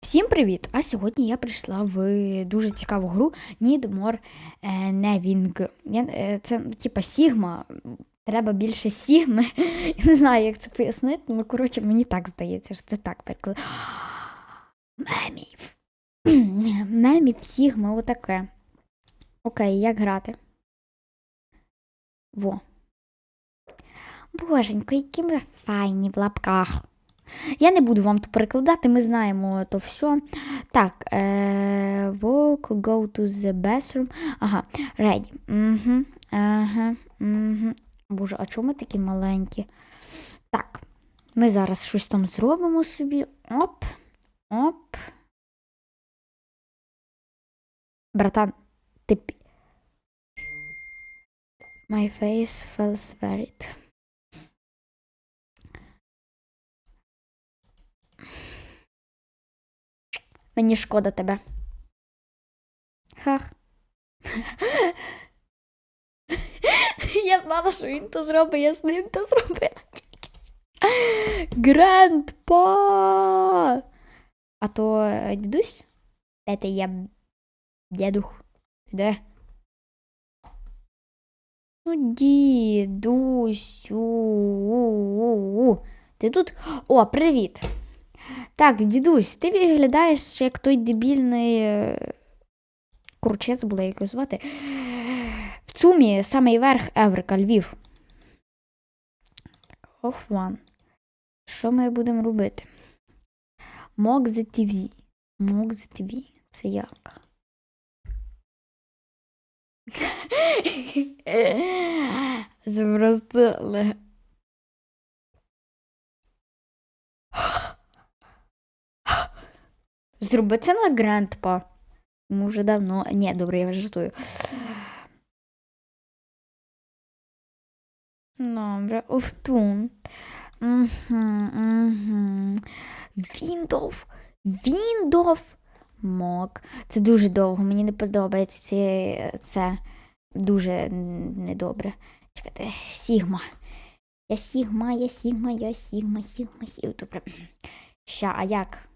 Всім привіт! А сьогодні я прийшла в дуже цікаву гру Need More е, Neving. Е, Це типа Сігма. Треба більше Сігми. Я не знаю, як це пояснити, ну коротше, мені так здається, що це так переклад. Мемів. Мемів, Сігма, отаке. Окей, як грати? Во. Боженько, які ми файні в лапках. Я не буду вам перекладати, ми знаємо то все. Так, е, walk, go to the bathroom. Ага, ready. Угу, ага, угу. Боже, а чому ми такі маленькі? Так, ми зараз щось там зробимо собі. Оп, оп. Братан, ти. My face feels buried. Мені шкода тебе. Хах. Я знала, що він то зробить, я з ним то зробила. Грандпа! А то е, дідусь? Де ти є? Дідух? Ти де? Ну, дідусь. у-у-у. Ти тут? О, привіт. Так, дідусь, ти виглядаєш як той дебільний. е, я забула як його звати. В цумі самий верх Еврика, Львів. Off. Що ми будемо робити? Мокзе ТВ. Мокзе ТВ. Це як? Це просто Зроби це на Грандпа. Йому вже давно. Ні, добре, я вже жартую. Добре, Офтун. Угу, угу. Віндов. Віндов. Мок. Це дуже довго, мені не подобається це, це дуже недобре. Чекайте, Сігма. Я Сігма, я Сігма, я Сігма, Сігма, Сігма. Добре. Ща, а як?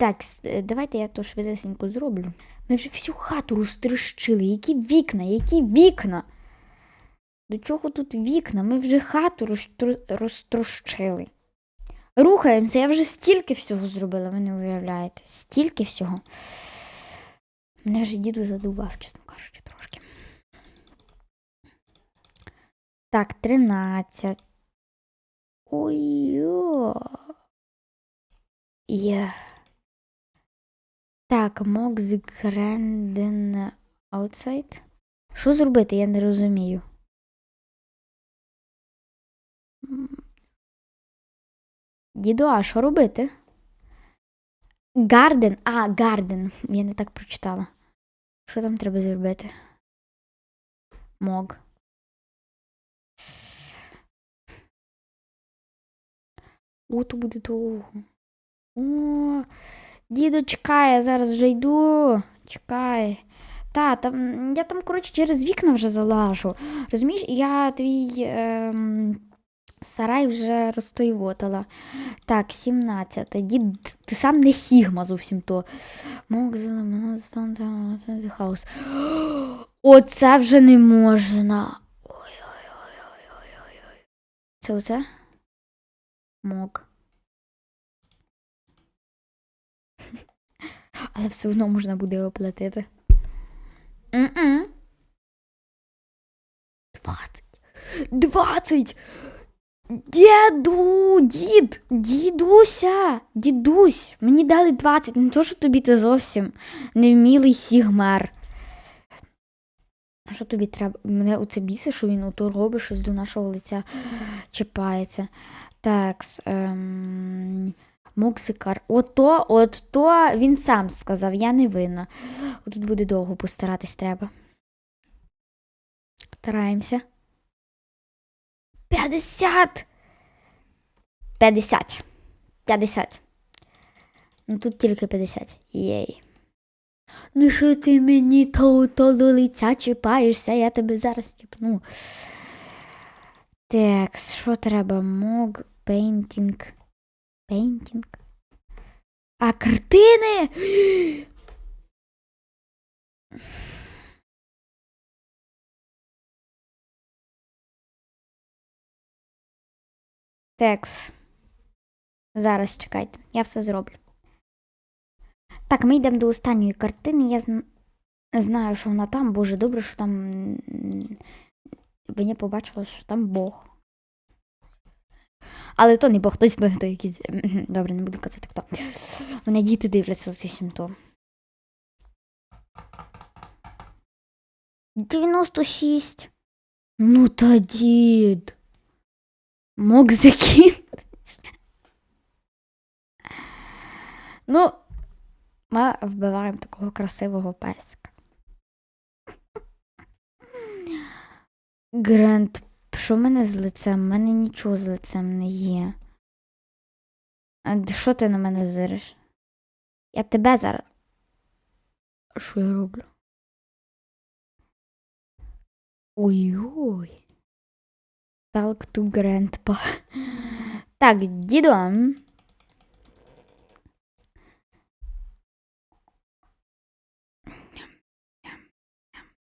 Так, е, давайте я то швидесенько зроблю. Ми вже всю хату розтрощили. Які вікна, які вікна? До чого тут вікна? Ми вже хату розтро- розтрощили. Рухаємося, я вже стільки всього зробила, ви не уявляєте. Стільки всього. Мене вже діду задував, чесно кажучи, трошки. Так, 13. Ой-йо. Є. Так, мог зігренден outside. Що зробити, я не розумію. Діду, а що робити? Гарден. А, гарден. Я не так прочитала. Що там треба зробити? Мог. О, то буде довго. О, діду чекає, я зараз вже йду. Чекай. Та, там, я там, коротше, через вікна вже залажу. Розумієш, я твій ем, сарай вже розтоювотила. Так, 17. Дід, ти сам не Сігма зовсім то. Мог за хаос. Оце вже не можна. Ой-ой-ой-ой-ой-ой. Це оце? Мог. Але все одно можна буде оплатити. М-м. 20. 20. Діду, дід, дідуся, дідусь, мені дали 20, не то, що тобі ти зовсім невмілий сігмер. Що тобі треба? Мене оце бісить, що він ото робить щось до нашого лиця чіпається. Так, ем... Моксикар. Ото, от то він сам сказав, я не винна. Отут буде довго постаратись треба. Стараємося. 50! 50. 50. Ну тут тільки 50. Єй. Ну що ти мені то, то до лиця чіпаєшся, я тебе зараз чіпну. Так, що треба? Мог, пейнтінг. Пейнтінг. А картини. Текс. Зараз чекайте, я все зроблю. Так, ми йдемо до останньої картини. Я зн- знаю, що вона там. Боже, добре, що там. Мені побачилось, що там Бог. Але то не Бог, точно то якийсь. Добре, не буду казати хто. Мене діти дивляться зовсім то. 96. Ну та дід. Мог закинути. Ну, ми вбиваємо такого красивого песика. Грент, що в мене з лицем? У мене нічого з лицем не є. А що ти на мене зириш? Я тебе зараз. Що я роблю? Ой-ой. Talk to grandpa. Так, дідом.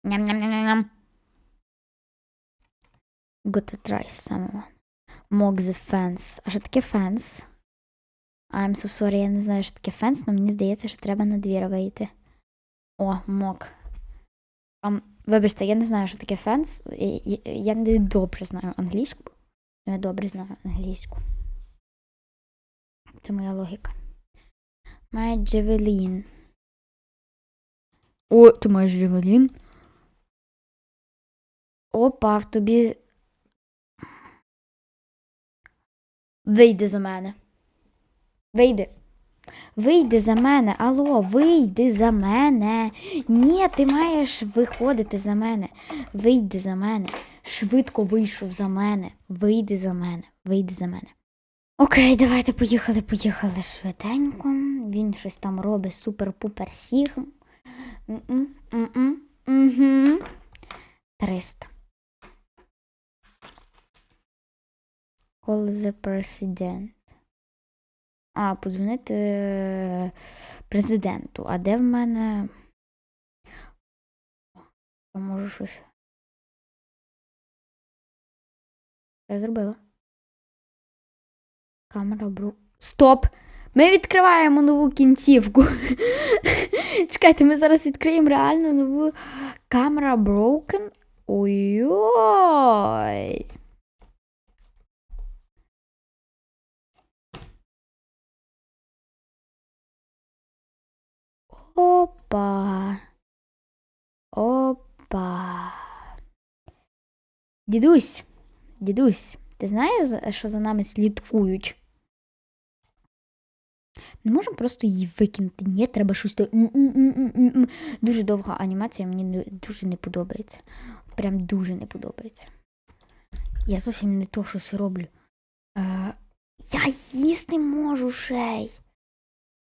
Ням-ням-ням-ням. Gotta try someone. Mock the fence. А що таке fence? I'm so sorry, я не знаю, що таке fence, але мені здається, що треба на двір вийти. О, мок. Um, вибачте, я не знаю, що таке фенс. Я, не добре знаю англійську. Я добре знаю англійську. Це моя логіка. My Javelin. О, ти маєш Javelin? Опа, в тобі. Вийди за мене. Вийди. Вийди за мене. Алло, вийди за мене. Ні, ти маєш виходити за мене. Вийди за мене. Швидко вийшов за мене. Вийди за мене. Вийди за мене. Окей, давайте поїхали, поїхали швиденько. Він щось там робить супер-пупер сіг. 300. Call the president. А, подзвонити е, президенту. А де в мене. Я можу щось. Я зробила. Камера бру. Стоп! Ми відкриваємо нову кінцівку. Чекайте, ми зараз відкриємо реально нову камера broken. Ой-ой. Опа. Опа. Дідусь, дідусь, ти знаєш, що за нами слідкують? Не можемо просто її викинути. Ні, треба щось. Дуже довга анімація, мені дуже не подобається. Прям дуже не подобається. Я зовсім не то щось роблю. Е, я їсти можу ще й.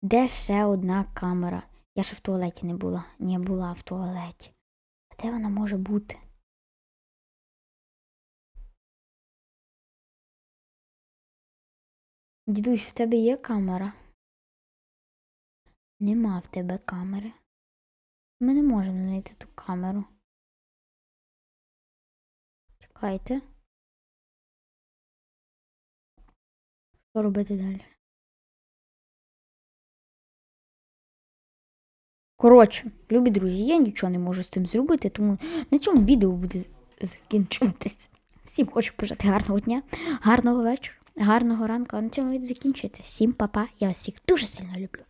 Де ще одна камера? Я ще в туалеті не була. Не була в туалеті. А де вона може бути? Дідусь, в тебе є камера? Нема в тебе камери. Ми не можемо знайти ту камеру. Чекайте. Що робити далі? Коротше, любі друзі, я нічого не можу з цим зробити, тому на цьому відео буде закінчуватись. Всім хочу пожати гарного дня, гарного вечора, гарного ранку, а на цьому відео закінчується. Всім па-па, я вас всіх дуже сильно люблю.